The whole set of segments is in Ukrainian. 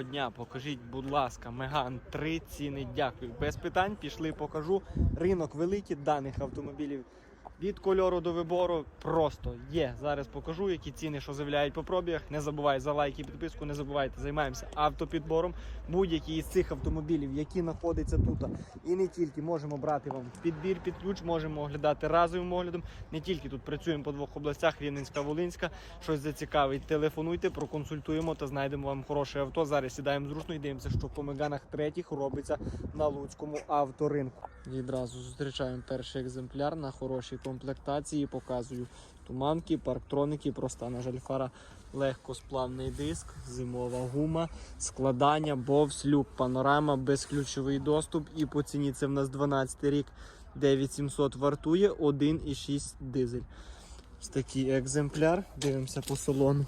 Доброго дня, покажіть, будь ласка, Меган 3 ціни. Дякую. Без питань пішли, покажу. Ринок великий даних автомобілів. Від кольору до вибору просто є. Зараз покажу, які ціни, що заявляють по пробігах. Не забувайте за лайки, підписку, не забувайте, займаємося автопідбором. Будь-які із цих автомобілів, які знаходяться тут. І не тільки можемо брати вам підбір під ключ, можемо оглядати разовим оглядом. Не тільки тут працюємо по двох областях: Рівненська, Волинська. Щось зацікавить, телефонуйте, проконсультуємо та знайдемо вам хороше авто. Зараз сідаємо зручно і дивимося, що по меганах третіх робиться на луцькому авторинку. Відразу зустрічаємо перший екземпляр на хорошій комплектації. Показую туманки, парктроники, проста на жаль, фара легкосплавний диск, зимова гума, складання, бовс, люк, панорама, безключовий доступ. І по ціні це в нас 12 рік 9700 вартує, 1,6 дизель. Ось такий екземпляр. Дивимося по салону.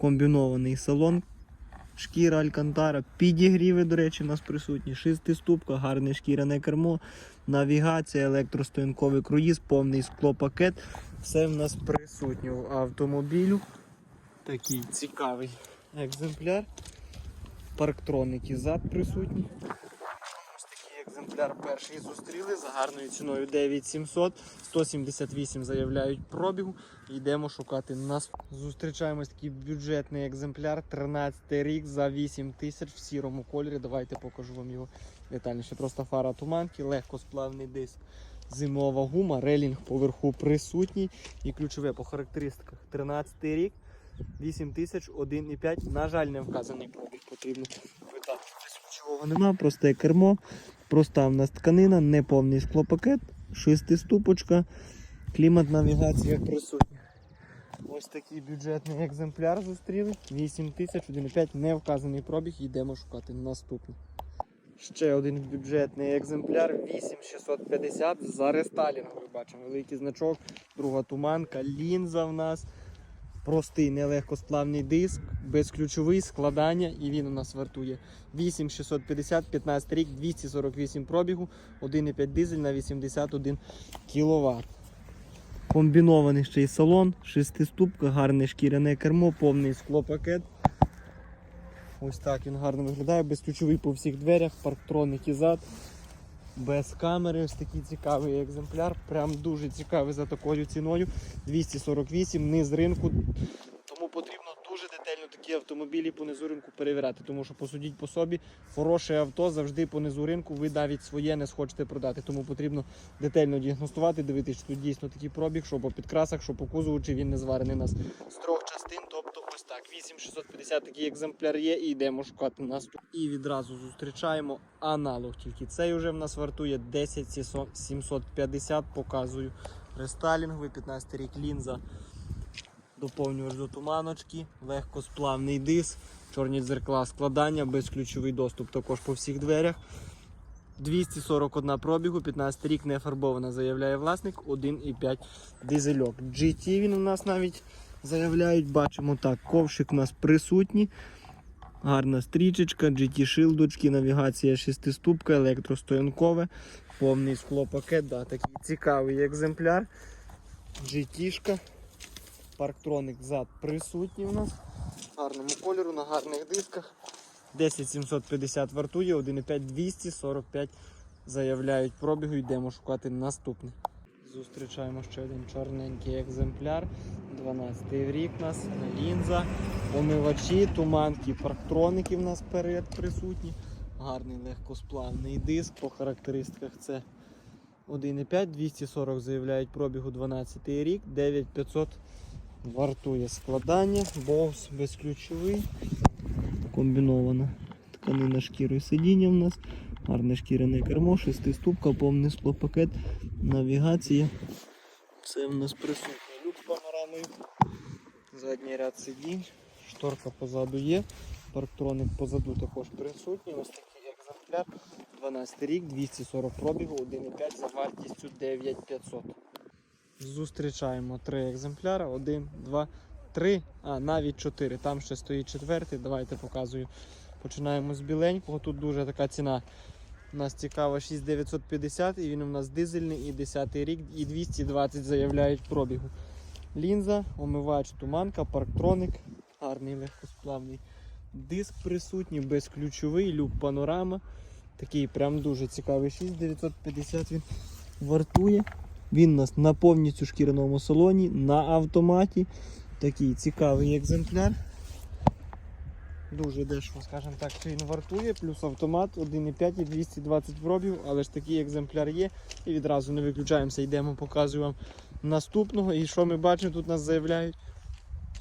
Комбінований салон. Шкіра Алькантара, підігріви, до речі, у нас присутні. Шестиступка, гарне шкіряне кермо, навігація, електростоянковий круїз, повний склопакет. Все в нас присутнє в автомобілю. Такий цікавий екземпляр. Парктроники зад присутні. Екземпляр перший зустріли за гарною ціною 9700. 178 заявляють пробігу. Йдемо шукати нас. Зустрічаємось такий бюджетний екземпляр. 13 рік за 8 тисяч в сірому кольорі. Давайте покажу вам його детальніше. Просто фара туманки, легкосплавний диск. Зимова гума, релінг поверху присутній. І ключове по характеристиках 13 рік, 8 тисяч, 1,5. На жаль, не вказаний пробіг потрібно питати. Ключового нема, просте кермо. Проста в нас тканина, неповний склопакет, шестиступочка, клімат навігація присутня. Ось такий бюджетний екземпляр зустріли. 8 тисяч, 1,5, не вказаний пробіг, йдемо шукати наступний. Ще один бюджетний екземпляр 8650 за рестайлінгом. Бачимо великий значок, друга туманка, лінза в нас. Простий нелегкосплавний диск, безключовий складання, і він у нас вартує 8650, 15 рік, 248 пробігу, 1,5 дизель на 81 кВт. Комбінований ще й салон, шестиступка, гарне шкіряне кермо, повний склопакет. Ось так він гарно виглядає, безключовий по всіх дверях, парктроники зад, без камери. Ось такий цікавий екземпляр. Прям дуже цікавий за такою ціною. 248, низ ринку. Тому потрібно дуже детально такі автомобілі по низу ринку перевіряти. Тому що посудіть по собі, хороше авто завжди по низу ринку. Ви навіть своє не схочете продати. Тому потрібно детально діагностувати, дивитися, що тут дійсно такий пробіг, що по підкрасах, що по кузову, чи він не зварений нас з трьох частин. Тобто ось так. 8650 такий екземпляр є і йдемо шукати наступ. І відразу зустрічаємо аналог. Тільки цей вже в нас вартує 10750, показую. Рестайлінговий, 15 рік лінза. Доповнювач до туманочки, легкосплавний диск, чорні дзеркала складання, безключовий доступ також по всіх дверях. 241 пробігу, 15 рік не фарбована, заявляє власник, 1,5 дизельок. GT він у нас навіть заявляють, бачимо так, ковшик у нас присутній. Гарна стрічечка, GT шилдочки, навігація шестиступка, електростоянкове, повний склопакет. Да, такий цікавий екземпляр. GT-шка. Парктроник зад присутній у нас. Гарному кольору, на гарних дисках. 10750 вартує, 1,5 245 заявляють пробігу, йдемо шукати наступний. Зустрічаємо ще один чорненький екземпляр. 12 й рік нас, лінза, омивачі, туманки, парктроники в нас перед присутні. Гарний легкосплавний диск. По характеристиках це 1,5, 240 заявляють пробігу 12 рік, 9500 вартує складання, бовс безключовий, комбінована тканина шкіри сидіння в нас, гарне шкіряне кермо, шестиступка, повний склопакет, навігація. Все в нас присутнє. Люк з панорамою, задній ряд сидінь, шторка позаду є, парктроник позаду також присутній. Ось такий екземпляр. 12 рік, 240 пробігу, 1,5 за вартістю 9500. Зустрічаємо три екземпляри. Один, два, три, а навіть чотири. Там ще стоїть четвертий. Давайте показую. Починаємо з біленького. Тут дуже така ціна. У нас цікава 6950 і він у нас дизельний і 10 рік, і 220 заявляють пробігу. Лінза, омивач, туманка, парктроник, гарний легкосплавний Диск присутній, безключовий, люк панорама. Такий прям дуже цікавий 6950 він вартує. Він у нас на повністю шкіряному салоні, на автоматі. Такий цікавий екземпляр. Дуже дешево, скажімо так, що він вартує, плюс автомат 1,5 і 220 пробів, але ж такий екземпляр є. І відразу не виключаємося, йдемо, показую вам наступного. І що ми бачимо, тут нас заявляють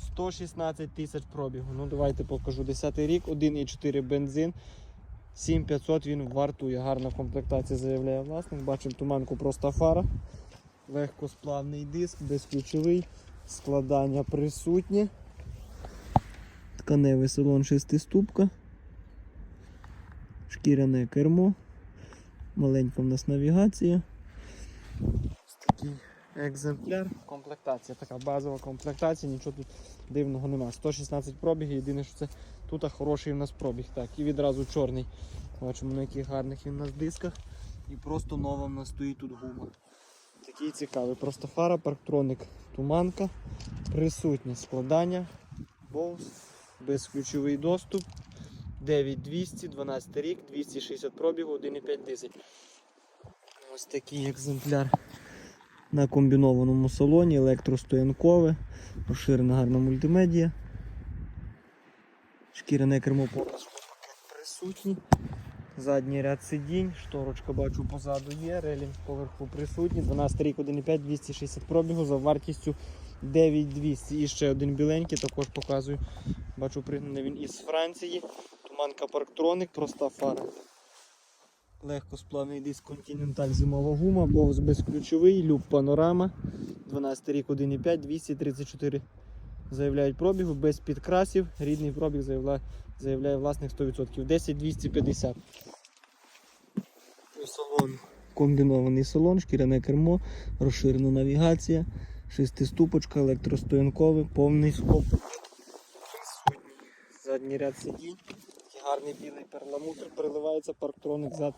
116 тисяч пробігу. Ну давайте покажу. 10 рік, 1,4 бензин. 7500 він вартує. Гарна комплектація заявляє власник. Бачимо туманку просто фара. Легкосплавний диск, безключовий, складання присутнє. Тканевий салон шестиступка. Шкіряне кермо. Маленька в нас навігація. Ось такий екземпляр. Комплектація, така базова комплектація, нічого тут дивного нема. 116 пробігів, єдине, що це тут хороший у нас пробіг. Так, і відразу чорний. Бачимо, на яких гарних він у нас дисках. І просто нова в нас стоїть тут гума. Такий цікавий. Просто фара, парктроник, туманка, присутнє складання, боус, безключовий доступ. 9200, 12 рік, 260 пробігу, 1,5 дизель. Ось такий екземпляр на комбінованому салоні, електростоянкове, розширена гарна мультимедія. Шкіряне кермо повністю присутній. Задній ряд сидінь, шторочка бачу позаду є, релінг поверху присутній. 12 рік 1,5, 260 пробігу за вартістю 9200. І ще один біленький, також показую. Бачу, пригнаний він із Франції. Туманка Парктроник, проста фара. Легкосплавний диск Continental зимова гума, бовз безключовий, люк панорама. 12 рік 1,5, 234 заявляють пробігу, без підкрасів. Рідний пробіг заявляє, заявляє власник 100%. 10 250. По салону. Комбінований салон, шкіряне кермо, розширена навігація, шестиступочка, електростоянковий, повний скоп. Задній ряд сидінь. Гарний білий перламутр переливається, парктроник зад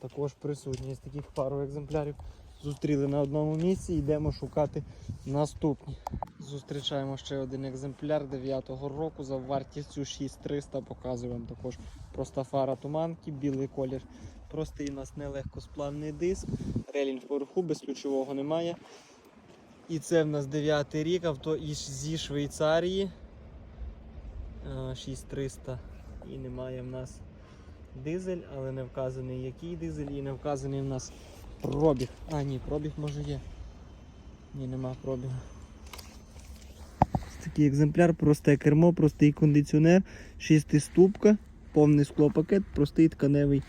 також присутній. З таких пару екземплярів зустріли на одному місці, йдемо шукати наступні. Зустрічаємо ще один екземпляр 9-го року за вартістю 6300. Показую вам також проста фара туманки, білий колір. Простий у нас нелегкосплавний диск, релінг вверху, без ключового немає. І це в нас 9 рік, авто із- зі Швейцарії. Е, 6300 і немає в нас дизель, але не вказаний який дизель і не вказаний в нас пробіг. А, ні, пробіг може є. Ні, нема пробігу. Такий екземпляр, просте кермо, простий кондиціонер, шестиступка, повний склопакет, простий тканевий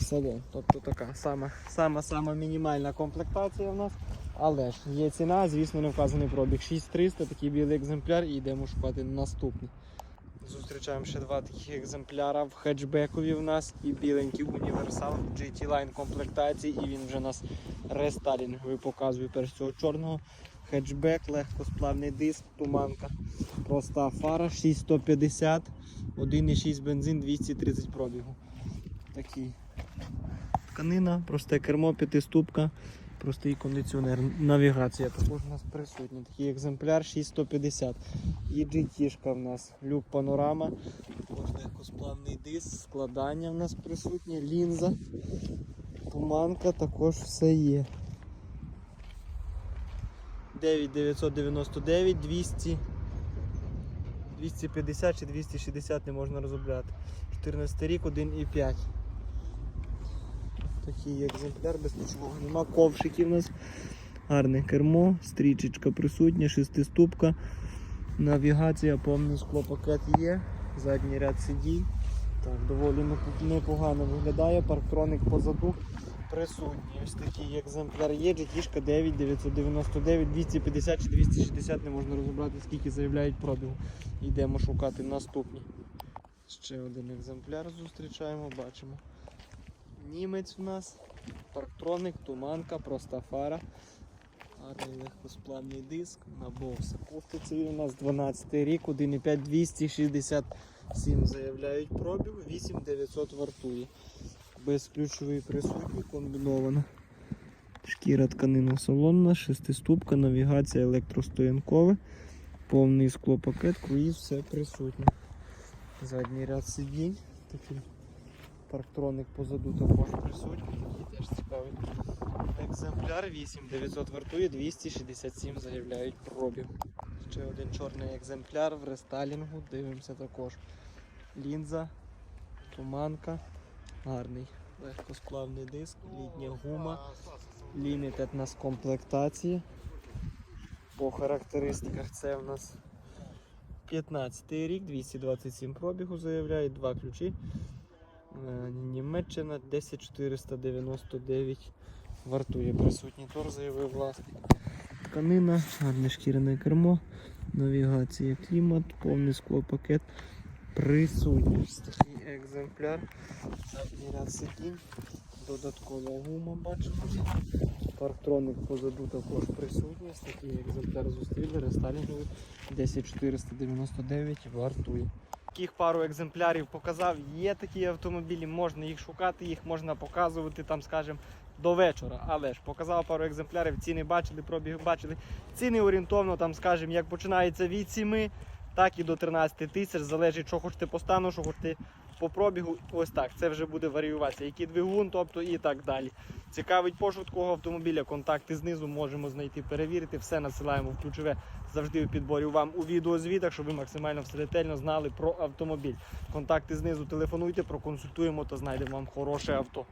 салон. Тобто така сама, сама, сама мінімальна комплектація в нас. Але ж є ціна, звісно, не вказаний пробіг. 6300, такий білий екземпляр, і йдемо шукати наступний. Зустрічаємо ще два таких екземпляра в хетчбекові в нас і біленький універсал в GT Line комплектації, і він вже нас рестайлінговий показує перш цього чорного. Хетчбек, легкосплавний диск, туманка, проста фара 6150, 1,6 бензин, 230 пробігу. Такий. Тканина, просте кермо, п'ятиступка, простий кондиціонер. Навігація також у нас присутня. Такий екземпляр 6150. І GT-шка в нас, люк панорама, також легкосплавний диск, складання в нас присутнє, лінза, туманка, також все є. 9999, 200, 250 чи 260 не можна розробляти. 14 рік, 1,5. Такий екземпляр без нічого нема. Ковшики в нас. Гарне кермо, стрічечка присутня, шестиступка. Навігація, повний склопакет є, задній ряд сидінь. Так, доволі непогано виглядає, парктроник позаду присутній. Ось такий екземпляр є, GT 9999, 250 чи 260 не можна розібрати, скільки заявляють пробігу. Йдемо шукати наступні. Ще один екземпляр зустрічаємо, бачимо. Німець у нас, парктроник, туманка, проста фара. Гарний легкосплавний диск, набов Це він у нас 12 рік, 1,5 267 заявляють пробіг, 8900 вартує. Безключовий присутній, комбінована. Шкіра тканина салонна, шестиступка, навігація електростоянкове, повний склопакет, круїз, все присутнє. Задній ряд сидінь. Такий парктроник позаду також присутній. Такий теж цікавий. Екземпляр 8900 вартує, 267 заявляють пробіг. Ще один чорний екземпляр в рестайлінгу. Дивимося також. Лінза, туманка, гарний. Легкосплавний диск, літня гума, лімітед у нас комплектації. По характеристиках це в нас 15 рік, 227 пробігу заявляють, два ключі. Е, Німеччина 10499 вартує присутній тор, заявив власник. Тканина, гарне шкіряне кермо, навігація, клімат, повний склопакет. Присутній такий екземпляр. Ряд сидінь, додаткова гума бачимо. Парктроник позаду також присутній. Такий екземпляр зустріли, рестайлінговий 10499 вартує. Таких пару екземплярів показав. Є такі автомобілі, можна їх шукати, їх можна показувати там, скажімо, до вечора. Але ж показав пару екземплярів, ціни бачили, пробіг бачили. Ціни орієнтовно, там, скажімо, як починається від 7, так і до 13 тисяч. Залежить, що хочете по стану, що хочете по пробігу. Ось так. Це вже буде варіюватися. Який двигун, тобто і так далі. Цікавить пошук такого автомобіля, контакти знизу можемо знайти, перевірити. Все насилаємо в ключове завжди в підборі вам у відеозвітах, щоб ви максимально все ретельно знали про автомобіль. Контакти знизу телефонуйте, проконсультуємо та знайдемо вам хороше авто.